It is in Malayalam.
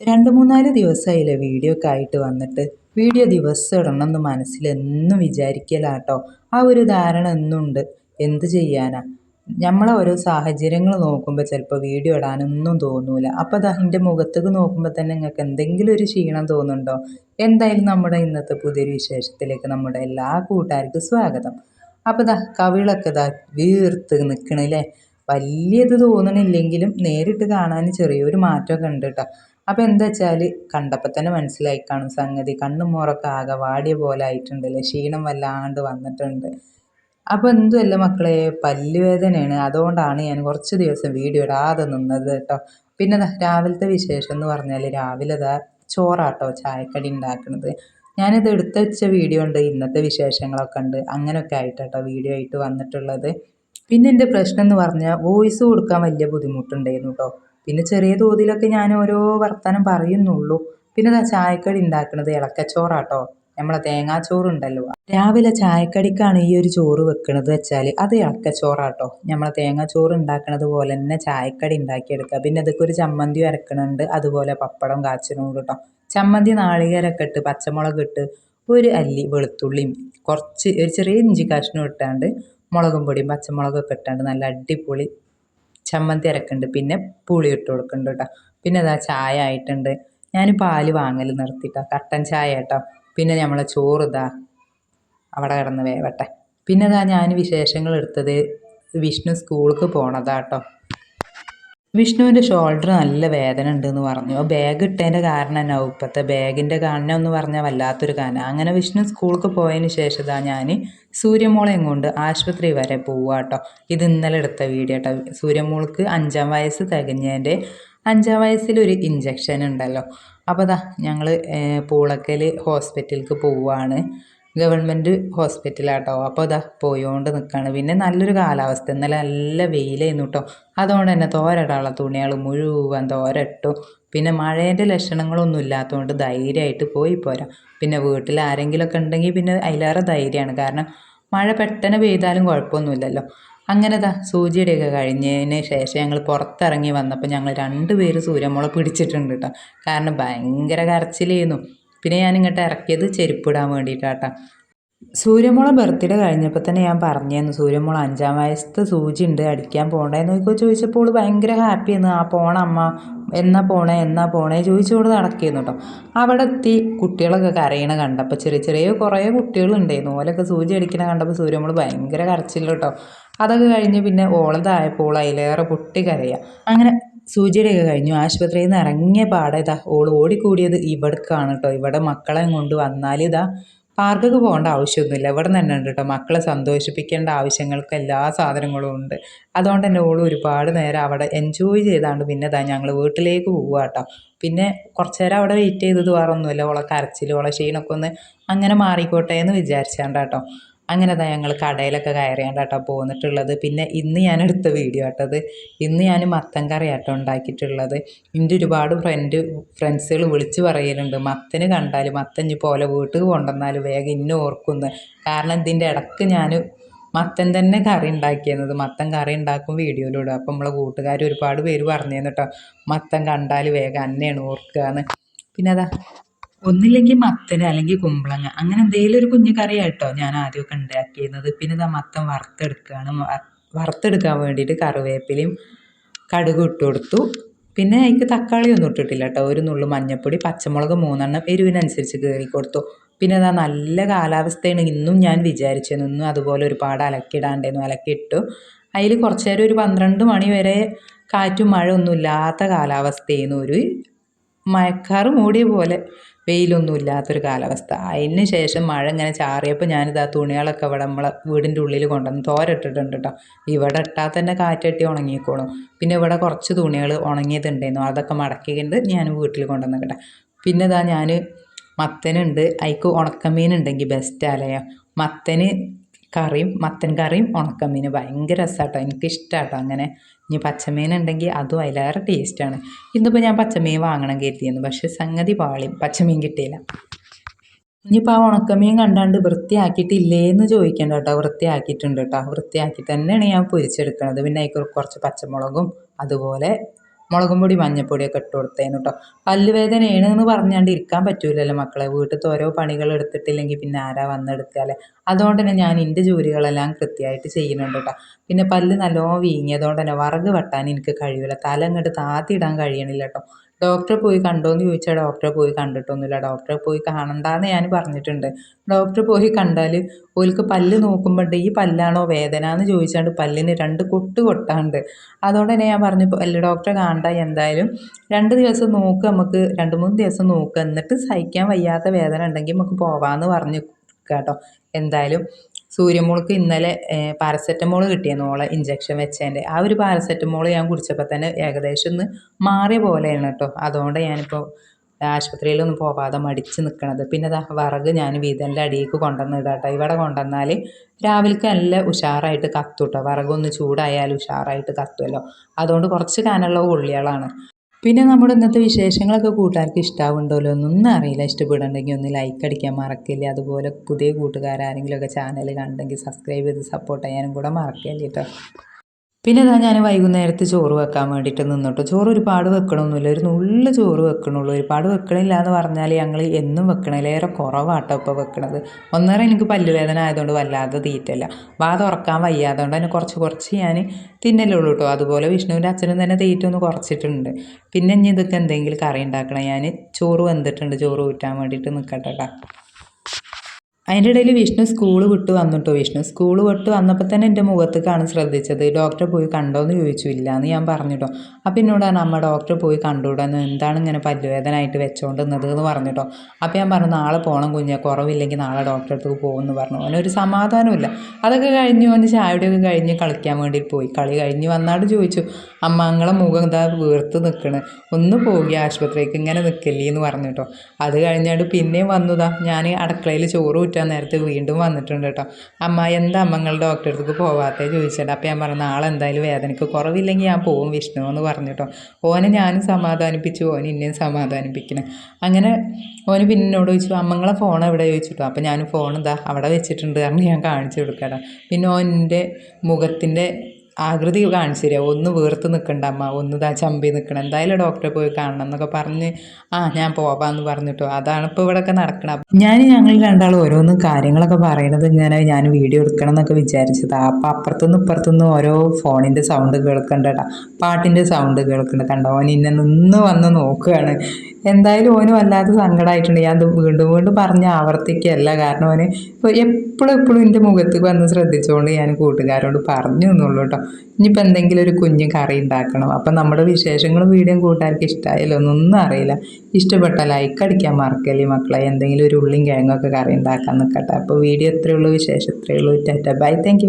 രണ്ട് മൂന്നാൽ ദിവസമായില്ലേ വീഡിയോ ഒക്കെ ആയിട്ട് വന്നിട്ട്. വീഡിയോ ദിവസം ഇടണം എന്ന് മനസ്സിൽ എന്നും വിചാരിക്കലാട്ടോ. ആ ഒരു ധാരണ എന്നുണ്ട്. എന്ത് ചെയ്യാനാ? നമ്മളെ ഓരോ സാഹചര്യങ്ങൾ നോക്കുമ്പോൾ ചിലപ്പോൾ വീഡിയോ ഇടാനൊന്നും തോന്നൂല. അപ്പോൾ അതാ എന്റെ മുഖത്തേക്ക് നോക്കുമ്പോൾ തന്നെ നിങ്ങൾക്ക് എന്തെങ്കിലും ഒരു ക്ഷീണം തോന്നുന്നുണ്ടോ? എന്തായാലും നമ്മുടെ ഇന്നത്തെ പുതിയൊരു വിശേഷത്തിലേക്ക് നമ്മുടെ എല്ലാ കൂട്ടുകാർക്കും സ്വാഗതം. അപ്പോൾ ദാ കവിളൊക്കെ ദാ വീർത്ത് നിൽക്കണില്ലേ വലിയത് തോന്നണില്ലെങ്കിലും നേരിട്ട് കാണാൻ ചെറിയൊരു മാറ്റമൊക്കെ ഉണ്ട് കേട്ടോ അപ്പോൾ എന്താ വെച്ചാൽ കണ്ടപ്പോൾ തന്നെ മനസ്സിലായി കാണും സംഗതി. കണ്ണും മോറൊക്കെ ആകെ വാടിയ പോലെ ആയിട്ടുണ്ടല്ലേ? ക്ഷീണം വല്ലാണ്ട് വന്നിട്ടുണ്ട്. അപ്പോൾ എന്തുമല്ല മക്കളെ? പല്ലുവേദനയാണ്. അതുകൊണ്ടാണ് ഞാൻ കുറച്ച് ദിവസം വീഡിയോ ഇടാതെ നിന്നത് കേട്ടോ. പിന്നെ രാവിലത്തെ വിശേഷം എന്ന് പറഞ്ഞാൽ രാവിലെ ദാ ചോറാട്ടോ ചായക്കടി ഉണ്ടാക്കുന്നത് ഞാനിത് എടുത്ത് വെച്ച വീഡിയോ ഉണ്ട് ഇന്നത്തെ വിശേഷങ്ങളൊക്കെ ഉണ്ട്. അങ്ങനെയൊക്കെ ആയിട്ടാട്ടോ വീഡിയോ ആയിട്ട് വന്നിട്ടുള്ളത്. പിന്നെ എന്റെ പ്രശ്നം എന്ന് പറഞ്ഞാൽ വോയിസ് കൊടുക്കാൻ വലിയ ബുദ്ധിമുട്ടുണ്ടായിരുന്നു കേട്ടോ. പിന്നെ ചെറിയ തോതിലൊക്കെ ഞാൻ ഓരോ വർത്തമാനം പറയുന്നുള്ളൂ. പിന്നെ ദാ ചായക്കടി ഉണ്ടാക്കുന്നത് ഇളക്കച്ചോറാട്ടോ. നമ്മളെ തേങ്ങാച്ചോറുണ്ടല്ലോ. രാവിലെ ചായക്കടിക്കാണ് ഈ ഒരു ചോറ് വെക്കണത് വെച്ചാൽ അത് ഇളക്കച്ചോറാട്ടോ. നമ്മളെ തേങ്ങാച്ചോറ് ഉണ്ടാക്കണത് പോലെ തന്നെ ചായക്കടി ഉണ്ടാക്കിയെടുക്കുക. പിന്നെ അതൊക്കെ ഒരു ചമ്മന്തി അരക്കണുണ്ട്. അതുപോലെ പപ്പടം കാച്ചനും കേട്ടോ ചമ്മന്തി നാളികേരമൊക്കെ ഇട്ട് പച്ചമുളക് ഇട്ട് ഒരു അല്ലി വെളുത്തുള്ളിയും കുറച്ച് ഒരു ചെറിയ ഇഞ്ചി കഷ്ണം ഇട്ടാണ്ട് മുളകും പൊടിയും പച്ചമുളകൊക്കെ ഇട്ടാണ്ട് നല്ല അടിപൊളി ചമ്മന്തി അരക്കുന്നുണ്ട്. പിന്നെ പുളി ഇട്ട് കൊടുക്കുന്നുണ്ട് കേട്ടോ. പിന്നെ അതാ ചായ ആയിട്ടുണ്ട്. ഞാൻ പാൽ വാങ്ങൽ നിർത്തിട്ടോ. കട്ടൻ ചായ കേട്ടോ പിന്നെ നമ്മളെ ചോറ് ഇതാ അവിടെ കിടന്ന് വേവട്ടെ. പിന്നെ ഇതാ ഞാൻ വിശേഷങ്ങൾ എടുത്തത് വിഷ്ണു സ്കൂൾക്ക് പോണതാട്ടോ. വിഷ്ണുവിന്റെ ഷോൾഡർ നല്ല വേദന ഉണ്ടെന്ന് പറഞ്ഞു. ആ ബാഗ് ഇട്ടതിന്റെ കാരണം തന്നെ ഇപ്പോഴത്തെ ബാഗിന്റെ കാരണം എന്ന് പറഞ്ഞാൽ വല്ലാത്തൊരു കാരണം. അങ്ങനെ വിഷ്ണു സ്കൂൾക്ക് പോയതിന് ശേഷം ഞാൻ സൂര്യമോളെയും കൊണ്ട് ആശുപത്രി വരെ പോവുക കേട്ടോ ഇത് ഇന്നലെ എടുത്ത വീഡിയോ കേട്ടോ സൂര്യമോൾക്ക് അഞ്ചാം വയസ്സ് തികഞ്ഞതിന്റെ അഞ്ചാം വയസ്സിലൊരു ഇഞ്ചക്ഷൻ ഉണ്ടല്ലോ. അപ്പോൾ അതാ ഞങ്ങൾ പൂളക്കൽ ഹോസ്പിറ്റലിലേക്ക് പോവുകയാണ് ഗവൺമെന്റ് ഹോസ്പിറ്റലാട്ടോ. അപ്പോൾ ഇതാ പോയോണ്ട് നിൽക്കുകയാണ് പിന്നെ നല്ലൊരു കാലാവസ്ഥ. ഇന്നലെ നല്ല വെയിലായിരുന്നു കേട്ടോ അതുകൊണ്ട് തന്നെ തോരടാനുള്ള തുണികൾ മുഴുവൻ തോരട്ടു. പിന്നെ മഴേന്റെ ലക്ഷണങ്ങളൊന്നും ഇല്ലാത്തതുകൊണ്ട് ധൈര്യമായിട്ട് പോയി പോരാ. പിന്നെ വീട്ടിൽ ആരെങ്കിലുമൊക്കെ ഉണ്ടെങ്കിൽ പിന്നെ അതിലേറെ ധൈര്യമാണ്. കാരണം മഴ പെട്ടെന്ന് പെയ്താലും കുഴപ്പമൊന്നുമില്ലല്ലോ. അങ്ങനെ ദാ സൂചിയുടെയൊക്കെ കഴിഞ്ഞതിന് ശേഷം ഞങ്ങൾ പുറത്തിറങ്ങി വന്നപ്പോൾ ഞങ്ങൾ രണ്ട് പേര് സൂര്യമുള പിടിച്ചിട്ടുണ്ട് കേട്ടോ കാരണം ഭയങ്കര കരച്ചിലായിരുന്നു. പിന്നെ ഞാൻ ഇങ്ങോട്ട് ഇറക്കിയത് ചെരുപ്പിടാൻ വേണ്ടിയിട്ടാട്ടാ സൂര്യമുള ബർത്ത്ഡേ കഴിഞ്ഞപ്പോൾ തന്നെ ഞാൻ പറഞ്ഞിരുന്നു സൂര്യമുള അഞ്ചാം വയസ്സത്തെ സൂചി ഉണ്ട് അടിക്കാൻ പോകണ്ടേന്ന് നോക്കി ചോദിച്ചപ്പോൾ ഭയങ്കര ഹാപ്പിയായിരുന്നു ആ പോണ അമ്മ എന്നാ പോണേ എന്നാ പോണേ? ചോദിച്ചുകൊണ്ട് നടക്കുന്നു കേട്ടോ അവിടെ എത്തി കുട്ടികളൊക്കെ കരയണ കണ്ടപ്പോൾ ചെറിയ ചെറിയ കുറേ കുട്ടികളുണ്ടായിരുന്നു ഓലൊക്കെ സൂചി അടിക്കണ കണ്ടപ്പോൾ സൂര്യമുള ഭയങ്കര കരച്ചില്ല കേട്ടോ അതൊക്കെ കഴിഞ്ഞ് പിന്നെ ഓളതായപ്പോൾ അതിലേറെ പൊട്ടി കരയുക അങ്ങനെ സൂചിയുടെയൊക്കെ കഴിഞ്ഞു. ആശുപത്രിയിൽ നിന്ന് ഇറങ്ങിയ പാടെ ഇതാ ഓൾ ഓടിക്കൂടിയത് ഇവിടേക്കാണ് കേട്ടോ ഇവിടെ മക്കളെ കൊണ്ട് വന്നാൽ ഇതാ പാർക്കൊക്കെ പോകേണ്ട ആവശ്യമൊന്നുമില്ല. ഇവിടെ തന്നെ ഉണ്ട് കേട്ടോ മക്കളെ സന്തോഷിപ്പിക്കേണ്ട ആവശ്യങ്ങൾക്ക് എല്ലാ സാധനങ്ങളും ഉണ്ട്. അതുകൊണ്ട് തന്നെ ഓൾ ഒരുപാട് നേരം അവിടെ എൻജോയ് ചെയ്താണ്ട് പിന്നെ ഇതാ ഞങ്ങൾ വീട്ടിലേക്ക് പോവുക കേട്ടോ പിന്നെ കുറച്ച് നേരം അവിടെ വെയിറ്റ് ചെയ്തത് വേറെ ഒന്നുമില്ല ഓളെ കരച്ചിൽ ഓളെ ക്ഷീണമൊക്കെ ഒന്ന് അങ്ങനെ മാറിക്കോട്ടെ എന്ന് വിചാരിച്ചാണ്ട് കേട്ടോ അങ്ങനെ തന്നെ ഞങ്ങൾ കടയിലൊക്കെ കയറിയാണ്ട് കേട്ടോ പോന്നിട്ടുള്ളത്. പിന്നെ ഇന്ന് ഞാൻ എടുത്ത വീഡിയോ കേട്ടത് ഇന്ന് ഞാൻ മത്തൻ കറി ആട്ടോ ഉണ്ടാക്കിയിട്ടുള്ളത്. എന്റെ ഒരുപാട് ഫ്രണ്ട് ഫ്രണ്ട്സുകൾ വിളിച്ച് പറയലുണ്ട്. മത്തന് കണ്ടാൽ മത്തൻ ഇനി പോലെ വീട്ടിൽ കൊണ്ടുവന്നാൽ വേഗം ഇന്നെ ഓർക്കുന്നു. കാരണം ഇതിന്റെ ഇടയ്ക്ക് ഞാൻ മത്തൻ തന്നെ കറി ഉണ്ടാക്കിയിരുന്നത്. മത്തൻ കറി ഉണ്ടാക്കും വീഡിയോയിലൂടെ. അപ്പം നമ്മളെ കൂട്ടുകാർ ഒരുപാട് പേര് പറഞ്ഞു കേട്ടോ മത്തൻ കണ്ടാൽ വേഗം അന്നെയാണ് ഓർക്കുക എന്ന് പിന്നെ അതാ ഒന്നില്ലെങ്കിൽ മത്തൻ അല്ലെങ്കിൽ കുമ്പളങ്ങ. അങ്ങനെ എന്തെങ്കിലും ഒരു കുഞ്ഞു കറിയാട്ടോ ഞാൻ ആദ്യമൊക്കെ ഉണ്ടാക്കിയിരുന്നത്. പിന്നെ ഇതാ മത്തം വറുത്തെടുക്കുകയാണ് വറുത്തെടുക്കാൻ വേണ്ടിയിട്ട് കറിവേപ്പിലയും കടുക് ഇട്ട് കൊടുത്തു. പിന്നെ അതിക്ക് തക്കാളി ഒന്നും ഇട്ടിട്ടില്ല കേട്ടോ. ഒരു നുള്ളു മഞ്ഞൾപ്പൊടി പച്ചമുളക് മൂന്നെണ്ണം എരിവിനനുസരിച്ച് കയറി കൊടുത്തു. പിന്നെ അതാ നല്ല കാലാവസ്ഥയാണ് ഇന്നും ഞാൻ വിചാരിച്ചിരുന്നു ഇന്നും അതുപോലെ ഒരുപാട് അലക്കിടാണ്ടായിരുന്നു അലക്കിയിട്ടു. അതിൽ കുറച്ച് നേരം ഒരു പന്ത്രണ്ട് മണി വരെ കാറ്റും മഴ ഒന്നും ഇല്ലാത്ത കാലാവസ്ഥയായിരുന്നു ഒരു മഴക്കാറ് മൂടിയ പോലെ. വെയിലൊന്നും ഇല്ലാത്തൊരു കാലാവസ്ഥ. അതിന് ശേഷം മഴ ഇങ്ങനെ ചാറിയപ്പോൾ ഞാനിത് ആ തുണികളൊക്കെ ഇവിടെ നമ്മളെ വീടിന്റെ ഉള്ളിൽ കൊണ്ടുവന്ന് തോരട്ടിട്ടുണ്ട് കേട്ടോ ഇവിടെ ഇട്ടാൽ തന്നെ കാറ്റട്ടി ഉണങ്ങിക്കോളും. പിന്നെ ഇവിടെ കുറച്ച് തുണികൾ ഉണങ്ങിയതുണ്ടായിരുന്നു. അതൊക്കെ മടക്കിയിട്ട് ഞാൻ വീട്ടിൽ കൊണ്ടുവന്ന് കേട്ടോ പിന്നെ ഇതാ ഞാൻ മത്തനുണ്ട്. അതിക്ക് ഉണക്കമീൻ ഉണ്ടെങ്കിൽ ബെസ്റ്റ് അല്ലയോ മത്തന് കറിയും മത്തൻ കറിയും ഉണക്കമീൻ ഭയങ്കര രസമാട്ടോ എനിക്കിഷ്ടമാട്ടോ അങ്ങനെ ഇനി പച്ചമീൻ ഉണ്ടെങ്കിൽ അതും അതിലേറെ ടേസ്റ്റാണ് ഇന്നിപ്പോൾ ഞാൻ പച്ചമീൻ വാങ്ങണം കരുതിയിരുന്നു. പക്ഷേ സംഗതി പാളി. പച്ചമീൻ കിട്ടിയില്ല. ഇനിയിപ്പോൾ ആ ഉണക്കമീൻ കണ്ടാണ്ട് വൃത്തിയാക്കിയിട്ടില്ലേ എന്ന് ചോദിക്കേണ്ട കേട്ടോ. വൃത്തിയാക്കിയിട്ടുണ്ട് കേട്ടോ. വൃത്തിയാക്കി തന്നെയാണ് ഞാൻ പൊരിച്ചെടുക്കുന്നത് പിന്നെ അതിൽ കുറച്ച് പച്ചമുളകും അതുപോലെ മുളകും പൊടി മഞ്ഞപ്പൊടിയൊക്കെ ഇട്ട് കൊടുത്തേനു കേട്ടോ പല്ലുവേദനയാണ് എന്ന് പറഞ്ഞാണ്ട് ഇരിക്കാൻ പറ്റൂലല്ലോ മക്കളെ. വീട്ടിലത്തെ ഓരോ പണികൾ എടുത്തിട്ടില്ലെങ്കിൽ പിന്നെ ആരാ വന്നെടുക്കാല്ലേ അതുകൊണ്ട് തന്നെ ഞാൻ എന്റെ ജോലികളെല്ലാം കൃത്യമായിട്ട് ചെയ്യുന്നുണ്ട് കേട്ടോ പിന്നെ പല്ല് നല്ലോണം വീങ്ങിയതുകൊണ്ട് തന്നെ വറക് വെട്ടാൻ എനിക്ക് കഴിയില്ല തല അങ്ങോട്ട് താത്തിയിടാൻ കഴിയണില്ല കേട്ടോ ഡോക്ടറെ പോയി കണ്ടോയെന്ന് ചോദിച്ചാൽ ഡോക്ടറെ പോയി കണ്ടിട്ടൊന്നുമില്ല. ഡോക്ടറെ പോയി കാണണ്ടെന്ന് ഞാൻ പറഞ്ഞിട്ടുണ്ട്. ഡോക്ടറെ പോയി കണ്ടാൽ ഓൽക്ക് പല്ല് നോക്കുമ്പോഴേ ഈ പല്ലാണോ വേദന എന്ന് ചോദിച്ചാണ്ട് പല്ലിന് രണ്ട് കൊട്ട് കൊട്ടാണ്ട്. അതുകൊണ്ട് തന്നെ ഞാൻ പറഞ്ഞു പല്ല് ഡോക്ടറെ കാണണ്ട എന്തായാലും രണ്ട് ദിവസം നോക്ക് നമുക്ക് രണ്ട് മൂന്ന് ദിവസം നോക്ക്. എന്നിട്ട് സഹിക്കാൻ വയ്യാത്ത വേദന ഉണ്ടെങ്കിൽ നമുക്ക് പോവാമെന്ന് പറഞ്ഞു കേട്ടോ എന്തായാലും സൂര്യമോൾക്ക് ഇന്നലെ പാരസെറ്റമോൾ കിട്ടിയെന്ന് ഓളെ ഇഞ്ചക്ഷൻ വെച്ചതിന്റെ ആ ഒരു പാരസെറ്റമോൾ ഞാൻ കുടിച്ചപ്പോൾ തന്നെ ഏകദേശം ഒന്ന് മാറിയ പോലെയാണ് കേട്ടോ. അതുകൊണ്ട് ഞാനിപ്പോൾ ആശുപത്രിയിലൊന്നും പോവാതെ മടിച്ച് നിൽക്കണത് പിന്നെ ദാ വിറക് ഞാൻ വീതന്റെ അടിയിലേക്ക് കൊണ്ടുവന്ന് ഇടാട്ടോ ഇവിടെ കൊണ്ടുവന്നാൽ രാവിലേക്ക് നല്ല ഉഷാറായിട്ട് കത്തും കേട്ടോ. വിറകൊന്ന് ചൂടായാൽ ഉഷാറായിട്ട് കത്തുമല്ലോ അതുകൊണ്ട് കുറച്ച് കനമുള്ള ഉള്ളികളാണ്. പിന്നെ നമ്മുടെ ഇന്നത്തെ വിശേഷങ്ങളൊക്കെ കൂട്ടുകാർക്ക് ഇഷ്ടാവുണ്ടല്ലോ എന്നൊന്നും അറിയില്ല. ഇഷ്ടപ്പെടുന്നുണ്ടെങ്കിൽ ഒന്ന് ലൈക്ക് അടിക്കാൻ മറക്കില്ല. അതുപോലെ പുതിയ കൂട്ടുകാരാരെങ്കിലുമൊക്കെ ചാനൽ കണ്ടെങ്കിൽ സബ്സ്ക്രൈബ് ചെയ്ത് സപ്പോർട്ട് ചെയ്യാനും കൂടെ മറക്കില്ല കേട്ടോ പിന്നെ ഇതാ ഞാൻ വൈകുന്നേരത്ത് ചോറ് വെക്കാൻ വേണ്ടിയിട്ട് നിന്നിട്ട്. ചോറ് ഒരുപാട് വെക്കണമൊന്നുമില്ല ഒരു നുള്ളു ചോറ് വെക്കണുള്ളൂ. ഒരുപാട് വെക്കണില്ല എന്ന് പറഞ്ഞാൽ ഞങ്ങൾ എന്നും വെക്കണേലേറെ കുറവാട്ടോ ഇപ്പോൾ വെക്കണത്. ഒന്നേറെ എനിക്ക് പല്ലുവേദന ആയതുകൊണ്ട് വല്ലാതെ തീറ്റല്ല വാ തുറക്കാൻ വയ്യാതുകൊണ്ട് തന്നെ കുറച്ച് കുറച്ച് ഞാൻ തിന്നലുള്ളൂ കേട്ടോ അതുപോലെ വിഷ്ണുവിന്റെ അച്ഛനും തന്നെ തീറ്റ ഒന്ന് കുറച്ചിട്ടുണ്ട്. പിന്നെ ഇനി ഇതൊക്കെ എന്തെങ്കിലും കറി ഉണ്ടാക്കണം? ഞാൻ ചോറ് വെന്തിട്ടുണ്ട്. ചോറ് ഊറ്റാൻ വേണ്ടിയിട്ട് നിൽക്കട്ടെ കേട്ടോ അതിന്റെ ഇടയിൽ വിഷ്ണു സ്കൂൾ വിട്ട് വന്നിട്ടോ? വിഷ്ണു സ്കൂൾ വിട്ട് വന്നപ്പോൾ തന്നെ എന്റെ മുഖത്തേക്കാണ് ശ്രദ്ധിച്ചത്. ഡോക്ടറെ പോയി കണ്ടോയെന്ന് ചോദിച്ചു ഇല്ല എന്ന് ഞാൻ പറഞ്ഞിട്ടോ. അപ്പോൾ എന്നോടാണ് അമ്മ ഡോക്ടറെ പോയി കണ്ടുകൂടാന്ന് എന്താണ് ഇങ്ങനെ പല്ലുവേദന ആയിട്ട് വെച്ചോണ്ടുന്നത് എന്ന് പറഞ്ഞിട്ടോ. അപ്പോൾ ഞാൻ പറഞ്ഞു നാളെ പോകണം കുഞ്ഞെ. കുറവില്ലെങ്കിൽ നാളെ ഡോക്ടറെ അടുത്ത് പോകുമെന്ന് പറഞ്ഞു. അവനൊരു സമാധാനമില്ല അതൊക്കെ കഴിഞ്ഞ് വന്ന് ചായയുടെയൊക്കെ കഴിഞ്ഞ് കളിക്കാൻ വേണ്ടി പോയി. കളി കഴിഞ്ഞ് വന്നാട് ചോദിച്ചു അമ്മ അങ്ങളെ മുഖം എന്താ വീർത്ത് നിൽക്കണ് ഒന്ന് പോയി ആശുപത്രിക്ക് ഇങ്ങനെ നിൽക്കല്ലേ എന്ന് പറഞ്ഞിട്ടോ. അത് കഴിഞ്ഞാണ്ട് പിന്നെയും വന്നതാ. ഞാൻ അടുക്കളയിൽ ചോറ് ഊറ്റാൻ നേരത്തെ വീണ്ടും വന്നിട്ടുണ്ട് കേട്ടോ. അമ്മ എന്താ അമ്മങ്ങൾ ഡോക്ടറെ അടുത്തേക്ക് പോവാത്തേ? ചോദിച്ചിട്ട്. അപ്പോൾ ഞാൻ പറഞ്ഞു നാളെ എന്തായാലും വേദനയ്ക്ക് കുറവില്ലെങ്കിൽ ഞാൻ പോവും വിഷ്ണു എന്ന് പറഞ്ഞു പറഞ്ഞിട്ടോ ഓനെ ഞാനും സമാധാനിപ്പിച്ചു ഓൻ ഇന്നെയും സമാധാനിപ്പിക്കണം. അങ്ങനെ ഓന് പിന്നെ എന്നോട് ചോദിച്ചു അമ്മങ്ങളെ ഫോൺ എവിടെ? ചോദിച്ചിട്ടോ. അപ്പോൾ ഞാൻ ഫോൺ എന്താ അവിടെ വെച്ചിട്ടുണ്ട്. കാരണം ഞാൻ കാണിച്ചു കൊടുക്കാം പിന്നെ ഓന്റെ മുഖത്തിന്റെ ആകൃതി കാണിച്ചു തരിക ഒന്ന് വീർത്ത് നിൽക്കണ്ട അമ്മ ഒന്ന് ഇതാ ചമ്പി നിൽക്കണം എന്തായാലും ഡോക്ടറെ പോയി കാണണം എന്നൊക്കെ പറഞ്ഞ് ആ ഞാൻ പോവാന്ന് പറഞ്ഞിട്ടോ. അതാണ് ഇപ്പോൾ ഇവിടെയൊക്കെ നടക്കണം ഞാൻ ഞങ്ങൾ രണ്ടാൾ ഓരോന്നും കാര്യങ്ങളൊക്കെ പറയണത് ഇങ്ങനെ ഞാൻ വീഡിയോ എടുക്കണം എന്നൊക്കെ വിചാരിച്ചത്. അപ്പം അപ്പുറത്തുനിന്ന് ഇപ്പുറത്തുനിന്ന് ഓരോ ഫോണിന്റെ സൗണ്ട് കേൾക്കണ്ടടാ പാട്ടിന്റെ സൗണ്ട് കേൾക്കണ്ട കണ്ടോ? ഓൻ ഇന്നെ നിന്ന് വന്ന് നോക്കുകയാണ് എന്തായാലും ഓന് വല്ലാത്ത സങ്കടമായിട്ടുണ്ട് ഞാൻ വീണ്ടും വീണ്ടും പറഞ്ഞ് ആവർത്തിക്കല്ല. കാരണം ഓന് എപ്പോഴും എപ്പോഴും എന്റെ മുഖത്ത് വന്ന് ശ്രദ്ധിച്ചുകൊണ്ട് ഞാൻ കൂട്ടുകാരോട് പറഞ്ഞു എന്നുള്ളൂ കേട്ടോ. ഇനിയിപ്പോൾ എന്തെങ്കിലും ഒരു കുഞ്ഞ് കറി ഉണ്ടാക്കണം. അപ്പം നമ്മുടെ വിശേഷങ്ങളും വീഡിയോ കൂട്ടുകാർക്ക് ഇഷ്ടമായാലോ ഒന്നും അറിയില്ല. ഇഷ്ടപ്പെട്ട ലൈക്ക് അടിക്കാൻ മറക്കല്ലേ മക്കളെ. എന്തെങ്കിലും ഒരു ഉള്ളിയും കിഴങ്ങൊക്കെ കറി ഉണ്ടാക്കാൻ നിൽക്കട്ടെ അപ്പോൾ വീഡിയോ എത്രയുള്ളൂ വിശേഷം എത്രയുള്ളൂ ടാറ്റ. ബൈ. താങ്ക്